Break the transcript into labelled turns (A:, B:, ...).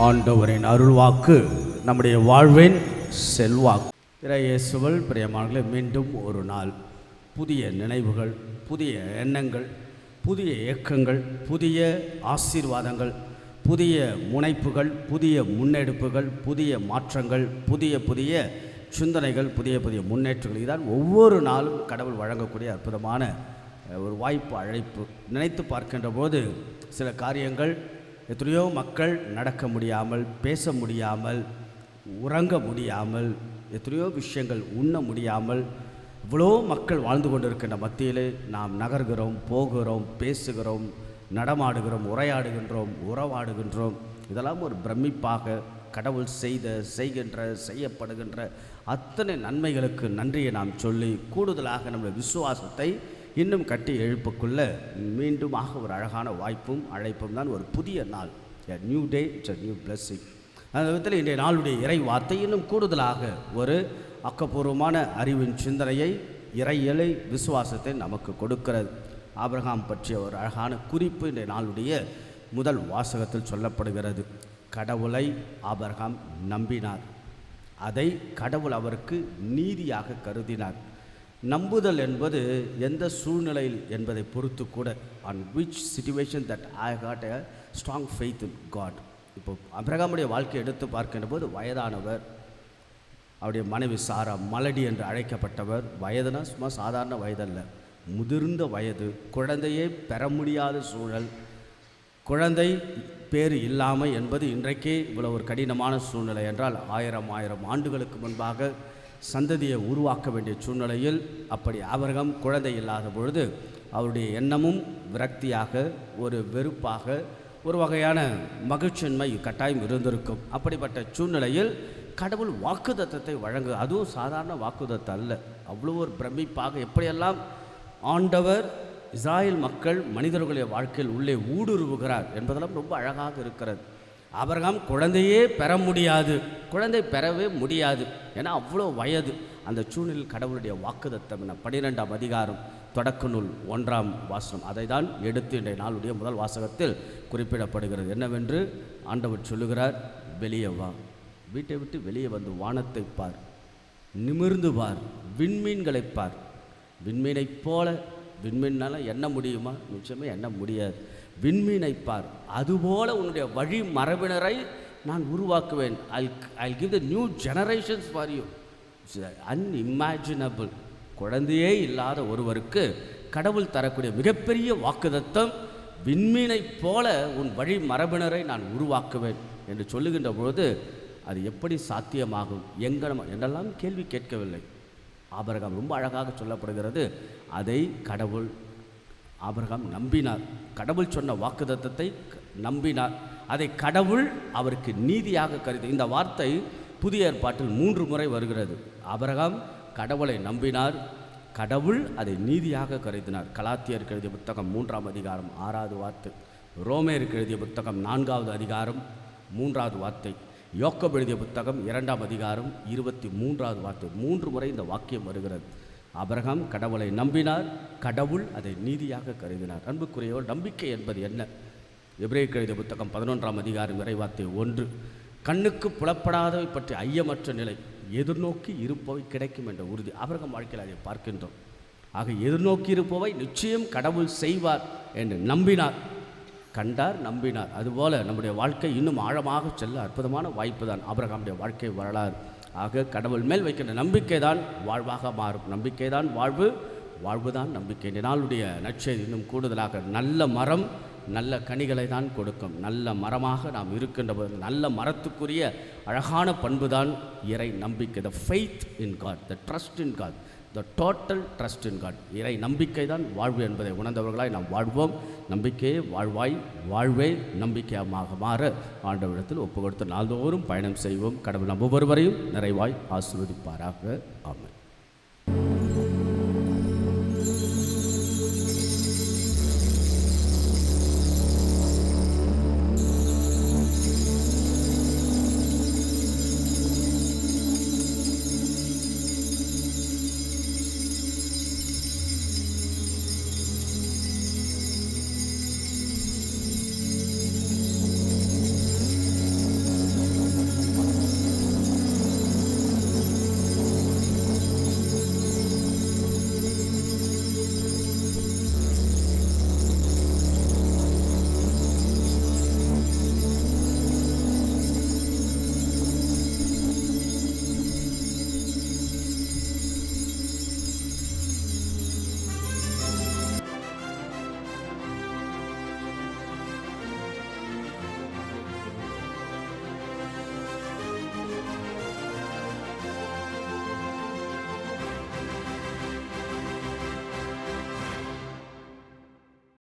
A: ஆண்டவரின் அருள்வாக்கு நம்முடைய வாழ்வின் செல்வாக்கு. இறையேசுவல் பிரியமானங்களே மீண்டும் ஒரு நாள் புதிய நினைவுகள் புதிய எண்ணங்கள் புதிய இயக்கங்கள் புதிய ஆசீர்வாதங்கள் புதிய முனைப்புகள் புதிய முன்னெடுப்புகள் புதிய மாற்றங்கள் புதிய புதிய சிந்தனைகள் புதிய புதிய முன்னேற்றங்கள். இதான் ஒவ்வொரு நாளும் கடவுள் வழங்கக்கூடிய அற்புதமான ஒரு வாய்ப்பு அழைப்பு. நினைத்து பார்க்கின்ற போது சில காரியங்கள் எத்தனையோ மக்கள் நடக்க முடியாமல் பேச முடியாமல் உறங்க முடியாமல் எத்தனையோ விஷயங்கள் உண்ண முடியாமல் இவ்வளோ மக்கள் வாழ்ந்து கொண்டிருக்கின்ற மத்தியிலே நாம் நகர்கிறோம் போகிறோம் பேசுகிறோம் நடமாடுகிறோம் உரையாடுகின்றோம் உறவாடுகின்றோம். இதெல்லாம் ஒரு பிரமிப்பாக கடவுள் செய்த செய்கின்ற செய்யப்படுகின்ற அத்தனை நன்மைகளுக்கு நன்றியை நாம் சொல்லி கூடுதலாக நம்முடைய விசுவாசத்தை இன்னும் கட்டி எழுப்புக்குள்ள மீண்டுமாக ஒரு அழகான வாய்ப்பும் அழைப்பும் தான் ஒரு புதிய நாள். New day it's a new blessing அந்த விதத்தில் இன்றைய நாளுடைய இறை வார்த்தை இன்னும் கூடுதலாக ஒரு ஆக்கப்பூர்வமான அறிவின் சிந்தனையை இறையலை விசுவாசத்தை நமக்கு கொடுக்கிறது. ஆபிரகாம் பற்றிய ஒரு அழகான குறிப்பு இன்றைய நாளுடைய முதல் வாசகத்தில் சொல்லப்படுகிறது. கடவுளை ஆபரகாம் நம்பினார். அதை கடவுள் அவருக்கு நீதியாக கருதினார். நம்புதல் என்பது எந்த சூழ்நிலையில் என்பதை பொறுத்து கூட on which situation that I had a strong faith in God இப்போ அபிரகாமுடைய வாழ்க்கையை எடுத்து பார்க்கின்ற போது வயதானவர் அவருடைய மனைவி சாரா மலடி என்று அழைக்கப்பட்டவர். வயதுனா சும்மா சாதாரண வயதல்ல. முதிர்ந்த வயது குழந்தையே பெற முடியாத சூழல் குழந்தை பேர் இல்லாமை என்பது இன்றைக்கே இவ்வளவு ஒரு கடினமான சூழ்நிலை என்றால் ஆயிரம் ஆயிரம் ஆண்டுகளுக்கு முன்பாக சந்ததியை உருவாக்க வேண்டிய சூழ்நிலையில் அப்படி ஆபரகம் குழந்தை இல்லாத பொழுது அவருடைய எண்ணமும் விரக்தியாக ஒரு வெறுப்பாக ஒரு வகையான மகிழ்ச்சியின்மை கட்டாயம் இருந்திருக்கும். அப்படிப்பட்ட சூழ்நிலையில் கடவுள் வாக்குதத்தத்தை வழங்கு அதுவும் சாதாரண வாக்குதத்தம் அல்ல. அவ்வளோ ஒரு பிரமிப்பாக எப்படியெல்லாம் ஆண்டவர் இஸ்ராயல் மக்கள் மனிதர்களுடைய வாழ்க்கையில் உள்ளே ஊடுருவுகிறார் என்பதெல்லாம் ரொம்ப அழகாக இருக்கிறது. ஆபிரகாம் குழந்தையே பெற முடியாது. குழந்தை பெறவே முடியாது. ஏன்னா அவ்வளோ வயது. அந்த சூழ்நிலையில் கடவுளுடைய வாக்குதத்தம் என்ன? பன்னிரெண்டாம் அதிகாரம் தொடக்க நூல் ஒன்றாம் வாசனம். அதை தான் எடுத்து இன்றைய நாளுடைய முதல் வாசகத்தில் குறிப்பிடப்படுகிறது. என்னவென்று ஆண்டவர் சொல்லுகிறார் வெளியே வா. வீட்டை விட்டு வெளியே வந்து வானத்தை பார். நிமிர்ந்து பார். விண்மீன்களைப் பார். விண்மீனைப் போல விண்மீனால எண்ண முடியுமா? நிச்சயமாக எண்ண முடியாது. விண்மீனைப் பார். அதுபோல உன்னுடைய வழி மரபினரை நான் உருவாக்குவேன். I I give the new generations for you unimaginable குழந்தையே இல்லாத ஒருவருக்கு கடவுள் தரக்கூடிய மிகப்பெரிய வாக்குதத்தம் விண்மீனைப் போல உன் வழி மரபினரை நான் உருவாக்குவேன் என்று சொல்லுகின்ற பொழுது அது எப்படி சாத்தியமாகும்? எங்கனம் என்றெல்லாம் கேள்வி கேட்கவில்லை. ஆபரகம் ரொம்ப அழகாக சொல்லப்படுகிறது. அதை கடவுள் ஆபரகம் நம்பினார். கடவுள் சொன்ன வாக்குதத்தத்தை நம்பினார். அதை கடவுள் அவருக்கு நீதியாக கருதி இந்த வார்த்தை புதிய ஏற்பாட்டில் மூன்று முறை வருகிறது. அபரகம் கடவுளை நம்பினார். கடவுள் அதை நீதியாக கருதினார். கலாத்தியர் எழுதிய புத்தகம் மூன்றாம் அதிகாரம் ஆறாவது வார்த்தை. ரோமேருக்கு எழுதிய புத்தகம் நான்காவது அதிகாரம் மூன்றாவது வார்த்தை. யோக்கப் எழுதிய புத்தகம் இரண்டாம் அதிகாரம் இருபத்தி மூன்றாவது வார்த்தை. மூன்று முறை இந்த வாக்கியம் வருகிறது. அபரகம் கடவுளை நம்பினார். கடவுள் அதை நீதியாக கருதினார். அன்புக்குரியவர் நம்பிக்கை என்பது என்ன? எபிரேயருக்கு எழுதிய புத்தகம் பதினொன்றாம் அதிகாரம் இறைவார்த்தை ஒன்று. கண்ணுக்கு புலப்படாதவை பற்றி ஐயமற்ற நிலை எதிர்நோக்கி இருப்பவை கிடைக்கும் என்ற உறுதி. அவரகம் வாழ்க்கையில் அதை பார்க்கின்றோம். ஆக எதிர்நோக்கி இருப்பவை நிச்சயம் கடவுள் செய்வார் என்று நம்பினார். கண்டார் நம்பினார். அதுபோல் நம்முடைய வாழ்க்கை இன்னும் ஆழமாக செல்ல அற்புதமான வாய்ப்பு தான் ஆபிரகாமுடைய வாழ்க்கை வரலாறு. ஆக கடவுள் மேல் வைக்கின்ற நம்பிக்கை தான் வாழ்வாக மாறும். நம்பிக்கை தான் வாழ்வு வாழ்வு தான் நம்பிக்கை. இந்த நாளுடைய நற்செய்தி இன்னும் கூடுதலாக நல்ல மரம் நல்ல கனிகளை தான் கொடுக்கும். நல்ல மரமாக நாம் இருக்கின்ற போது நல்ல மரத்துக்குரிய அழகான பண்பு தான் இறை நம்பிக்கை. The faith in God the trust in God the total trust in God இறை நம்பிக்கை தான் வாழ்வு என்பதை உணர்ந்தவர்களாய் நாம் வாழ்வோம். நம்பிக்கையே வாழ்வாய் வாழ்வே நம்பிக்கையமாக மாற ஆண்டவரிடத்தில் ஒப்பு கொடுத்து நாள்தோறும் பயணம் செய்வோம். கடவுள் நம் ஒவ்வொருவரையும் நிறைவாய் ஆசிர்வதிப்பாராக. ஆமாம்